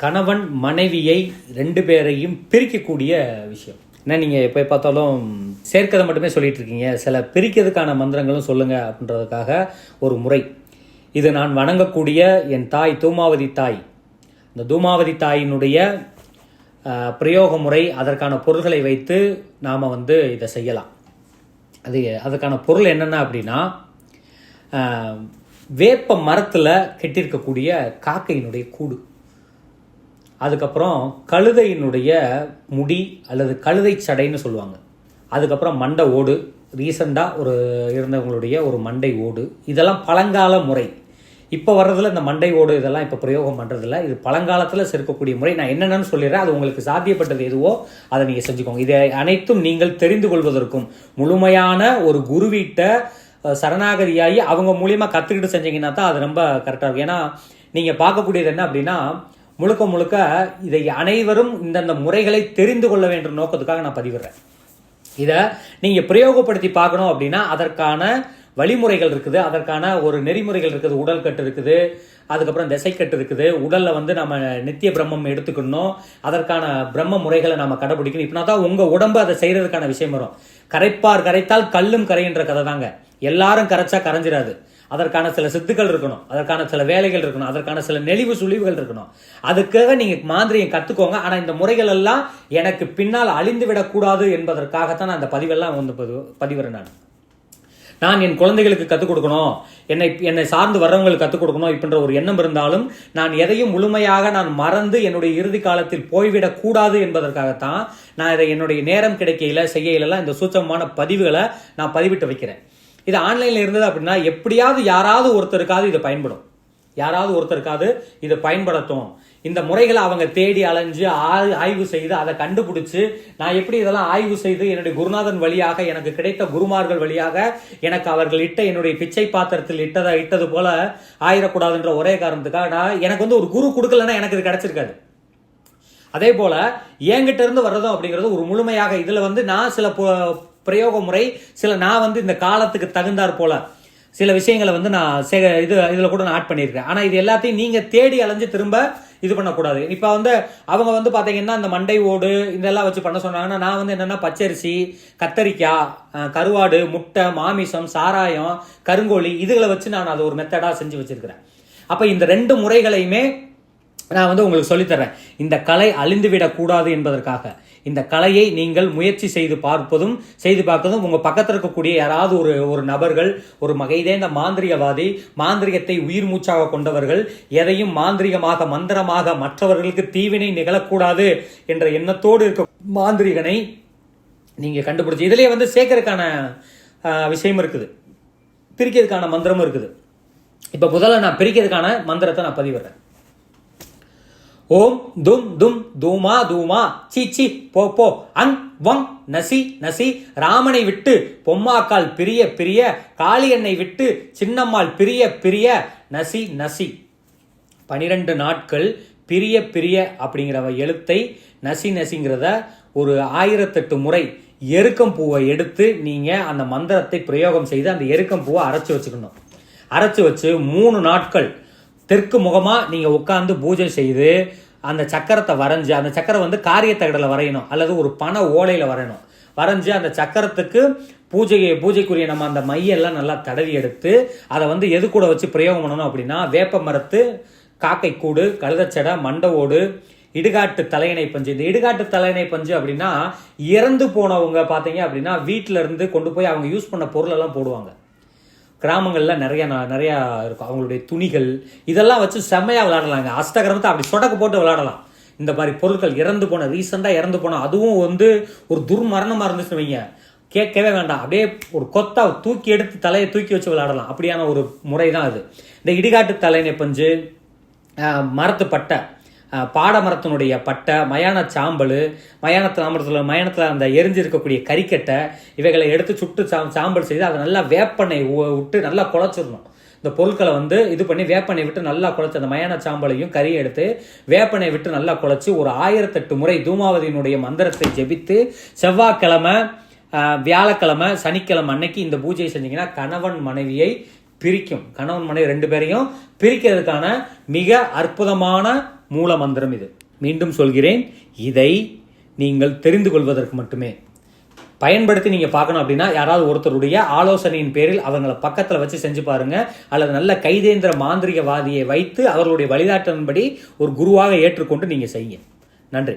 கணவன் மனைவியை ரெண்டு பேரையும் பிரிக்கக்கூடிய விஷயம். என்ன நீங்கள் எப்போ பார்த்தாலும் சேர்க்கதை மட்டுமே சொல்லிட்டு இருக்கீங்க. சில பிரிக்கிறதுக்கான மந்திரங்களும் சொல்லுங்கள் அப்படின்றதுக்காக ஒரு முறை. இது நான் வணங்கக்கூடிய என் தாய் தூமாவதி தாய். இந்த தூமாவதி தாயினுடைய பிரயோக முறை அதற்கான பொருள்களை வைத்து நாம் வந்து இதை செய்யலாம். அது அதற்கான பொருள் என்னென்ன அப்படின்னா வேப்ப மரத்தில் கெட்டிருக்கக்கூடிய காக்கையினுடைய கூடு. அதுக்கப்புறம் கழுதையினுடைய முடி அல்லது கழுதை சடைன்னு சொல்லுவாங்க. அதுக்கப்புறம் மண்டை ஓடு. ரீசண்டாக ஒரு இருந்தவங்களுடைய ஒரு மண்டை ஓடு. இதெல்லாம் பழங்கால முறை. இப்போ வர்றதுல இந்த மண்டை ஓடு இதெல்லாம் இப்போ பிரயோகம் பண்ணுறதில்ல இது பழங்காலத்தில் சேர்க்கக்கூடிய முறை. நான் என்னென்னு சொல்லிடுறேன். அது உங்களுக்கு சாத்தியப்பட்டது எதுவோ அதை நீங்கள் செஞ்சுக்கோங்க. இதை அனைத்தும் நீங்கள் தெரிந்து கொள்வதற்கும் முழுமையான ஒரு குருவீட்டை சரணாகதியாகி அவங்க மூலியமாக கற்றுக்கிட்டு செஞ்சீங்கன்னா தான் அது ரொம்ப கரெக்டாக இருக்கும். ஏன்னா நீங்கள் பார்க்கக்கூடியது என்ன அப்படின்னா முழுக்க முழுக்க இதை அனைவரும் இந்தந்த முறைகளை தெரிந்து கொள்ள வேண்டும் நோக்கத்துக்காக நான் பதிவிடுறேன். இதை நீங்கள் பிரயோகப்படுத்தி பார்க்கணும் அப்படின்னா அதற்கான வழிமுறைகள் இருக்குது அதற்கான ஒரு நெறிமுறைகள் இருக்குது உடல் கட்டு இருக்குது அதுக்கப்புறம் திசைக்கட்டு இருக்குது உடலில் வந்து நம்ம நித்திய பிரம்மம் எடுத்துக்கணும் அதற்கான பிரம்ம முறைகளை நம்ம கடைபிடிக்கணும். இப்படின்னா தான் உங்கள் உடம்பு அதை செய்கிறதுக்கான விஷயம் வரும். கரைப்பார் கரைத்தால் கல்லும் கரைன்ற கதை தாங்க. எல்லாரும் கரைச்சா கரைஞ்சிடாது அதற்கான சில சித்துக்கள் இருக்கணும். அதற்கான சில வேலைகள் இருக்கணும். அதற்கான சில நெளிவு சுழிவுகள் இருக்கணும். அதுக்காக நீங்கள் மாந்திரியம் கற்றுக்கோங்க ஆனால் இந்த முறைகள் எல்லாம் எனக்கு பின்னால் அழிந்து விடக்கூடாது என்பதற்காகத்தான் நான் அந்த பதிவெல்லாம் வந்து பதிவு பதிவுறேன் நான். நான் என் குழந்தைகளுக்கு கற்றுக் கொடுக்கணும். என்னை என்னை சார்ந்து வர்றவங்களுக்கு கற்றுக் கொடுக்கணும் இப்படின்ற ஒரு எண்ணம் இருந்தாலும் நான் எதையும் முழுமையாக நான் மறந்து என்னுடைய இறுதி காலத்தில் போய்விடக்கூடாது என்பதற்காகத்தான் நான் இதை என்னுடைய நேரம் கிடைக்கையில் செய்யலாம் இந்த சூட்சமான பதிவுகளை நான் பதிவிட்டு வைக்கிறேன். இது ஆன்லைனில் இருந்தது அப்படின்னா எப்படியாவது யாராவது ஒருத்தருக்காவது இது பயன்படும். யாராவது ஒருத்தருக்காவது இதை பயன்படுத்தும். இந்த முறைகளை அவங்க தேடி அலைஞ்சு ஆய்- ஆய்வு செய்து அதை கண்டுபிடிச்சு நான் எப்படி இதெல்லாம் ஆய்வு செய்து என்னுடைய குருநாதன் வழியாக எனக்கு கிடைத்த குருமார்கள் வழியாக எனக்கு அவர்கள் இட்ட என்னுடைய பிச்சை பாத்திரத்தில் இட்டதை இட்டது போல ஆயிடக்கூடாதுன்ற ஒரே காரணத்துக்காக நான் எனக்கு வந்து ஒரு குரு கொடுக்கலன்னா எனக்கு இது கிடைச்சிருக்காது. அதே போல என்கிட்ட இருந்து வர்றதும் அப்படிங்கிறது ஒரு முழுமையாக இதுல வந்து நான் சில பிரயோக முறை சில நான் வந்து இந்த காலத்துக்கு தகுந்தாற் போல சில விஷயங்களை வந்து நான் சே இது இதில் கூட நான் ஆட் பண்ணியிருக்கேன் ஆனால் இது எல்லாத்தையும் நீங்கள் தேடி அலைஞ்சு திரும்ப இது பண்ணக்கூடாது. இப்போ வந்து அவங்க வந்து பார்த்தீங்கன்னா இந்த மண்டை ஓடு இதெல்லாம் வச்சு பண்ண சொன்னாங்கன்னா நான் வந்து என்னென்னா பச்சரிசி கத்தரிக்காய் கருவாடு முட்டை மாமிசம் சாராயம் கருங்கோழி இதுகளை வச்சு நான் அதை ஒரு மெத்தடாக செஞ்சு வச்சுருக்கிறேன். அப்போ இந்த ரெண்டு முறைகளையுமே நான் வந்து உங்களுக்கு சொல்லித்தரேன் இந்த கலை அழிந்து விடக்கூடாது என்பதற்காக. இந்த கலையை நீங்கள் முயற்சி செய்து பார்ப்பதும் செய்து பார்ப்பதும் உங்கள் பக்கத்தில் இருக்கக்கூடிய யாராவது ஒரு ஒரு நபர்கள் ஒரு மகைதேந்த மாந்திரிகவாதி மாந்திரிகத்தை உயிர் மூச்சாக கொண்டவர்கள் எதையும் மாந்திரிகமாக மந்திரமாக மற்றவர்களுக்கு தீவினை நிகழக்கூடாது என்ற எண்ணத்தோடு இருக்க மாந்திரிகனை நீங்கள் கண்டுபிடிச்சி இதிலே வந்து சேர்க்கறதுக்கான விஷயமும் விஷயம் இருக்குது. பிரிக்கிறதுக்கான மந்திரமும் இருக்குது. இப்போ முதல்ல நான் பிரிக்கிறதுக்கான மந்திரத்தை நான் பதிவிடுறேன். ஓம் தும் தும் தூமா தூமா சீச்சி போ போ. அங் வங் நசி நசி. ராமனை விட்டு பொம்மாக்கால் பிரிய பிரிய. காளியண்ணை விட்டு சின்னம்மாள் பிரிய பிரிய. நசி நசி. பனிரெண்டு நாட்கள் பிரிய பிரிய அப்படிங்கிற எழுத்தை நசி நசிங்கிறத ஒரு ஆயிரத்தெட்டு முறை எருக்கம் பூவை எடுத்து நீங்கள் அந்த மந்திரத்தை பிரயோகம் செய்து அந்த எருக்கம் பூவை அரைச்சி வச்சுக்கணும். அரைச்சி வச்சு மூணு நாட்கள் தெற்கு முகமாக நீங்கள் உட்காந்து பூஜை செய்து அந்த சக்கரத்தை வரைஞ்சு அந்த சக்கரம் வந்து காரியத்தகடில் வரையணும் அல்லது ஒரு பண ஓலையில் வரையணும். வரைஞ்சு அந்த சக்கரத்துக்கு பூஜை பூஜைக்குரிய நம்ம அந்த மையெல்லாம் நல்லா தடவி எடுத்து அதை வந்து எது கூட வச்சு பிரயோகம் பண்ணணும் அப்படின்னா வேப்ப மரத்து காக்கை கூடு கழுதச்சடை மண்டவோடு இடுகாட்டு தலையணை பஞ்சு. இந்த இடுகாட்டு தலையணை பஞ்சு அப்படின்னா இறந்து போனவங்க பார்த்தீங்க அப்படின்னா வீட்டிலேருந்து கொண்டு போய் அவங்க யூஸ் பண்ண பொருளெல்லாம் போடுவாங்க. கிராமங்களில் நிறையா ந- இருக்கும். அவங்களுடைய துணிகள் இதெல்லாம் வச்சு செம்மையாக விளாடலாங்க அஷ்டகிரமத்தை அப்படி சொடக்கு போட்டு விளாடலாம் இந்த மாதிரி பொருட்கள் இறந்து போன ரீசெண்டாக இறந்து போன அதுவும் வந்து ஒரு துர்மரணமாக இருந்துச்சுன்னு வைங்க. கேட்கவே வேண்டாம். அப்படியே ஒரு கொத்தா தூக்கி எடுத்து தலையை தூக்கி வச்சு விளையாடலாம். அப்படியான ஒரு முறை தான் அது. இந்த இடிகாட்டு தலைனை பஞ்சு மரத்து பட்டை பாடமரத்தினுடைய பட்டை மயான சாம்பல் மயான அமரத்தில் மயானத்தில் அந்த எரிஞ்சு இருக்கக்கூடிய கறிக்கட்டை இவைகளை எடுத்து சுட்டு சா சாம்பல் செய்து அதை நல்லா வேப்பனை விட்டு நல்லா குழச்சிடணும். இந்த பொருட்களை வந்து இது பண்ணி வேப்பனை விட்டு நல்லா குழச்சி அந்த மயான சாம்பலையும் கறியை எடுத்து வேப்பனை விட்டு நல்லா குழச்சி ஒரு ஆயிரத்தெட்டு முறை தூமாவதியினுடைய மந்திரத்தை ஜெபித்து செவ்வாய்க்கிழமை வியாழக்கிழமை சனிக்கிழமை அன்னைக்கு இந்த பூஜையை செஞ்சீங்கன்னா கணவன் மனைவியை பிரிக்கும். கணவன் மனைவி ரெண்டு பேரையும் பிரிக்கிறதுக்கான மிக அற்புதமான மூல மந்திரம் இது. மீண்டும் சொல்கிறேன் இதை நீங்கள் தெரிந்து கொள்வதற்கு மட்டுமே. பயன்படுத்தி நீங்கள் பார்க்கணும் அப்படின்னா யாராவது ஒருத்தருடைய ஆலோசனையின் பேரில் அவங்கள பக்கத்தில் வச்சு செஞ்சு பாருங்கள் அல்லது நல்ல கைதேந்திர மாந்திரிகவாதியை வைத்து அவர்களுடைய வழிகாட்டின்படி ஒரு குருவாக ஏற்றுக்கொண்டு நீங்கள் செய்யுங்க. நன்றி.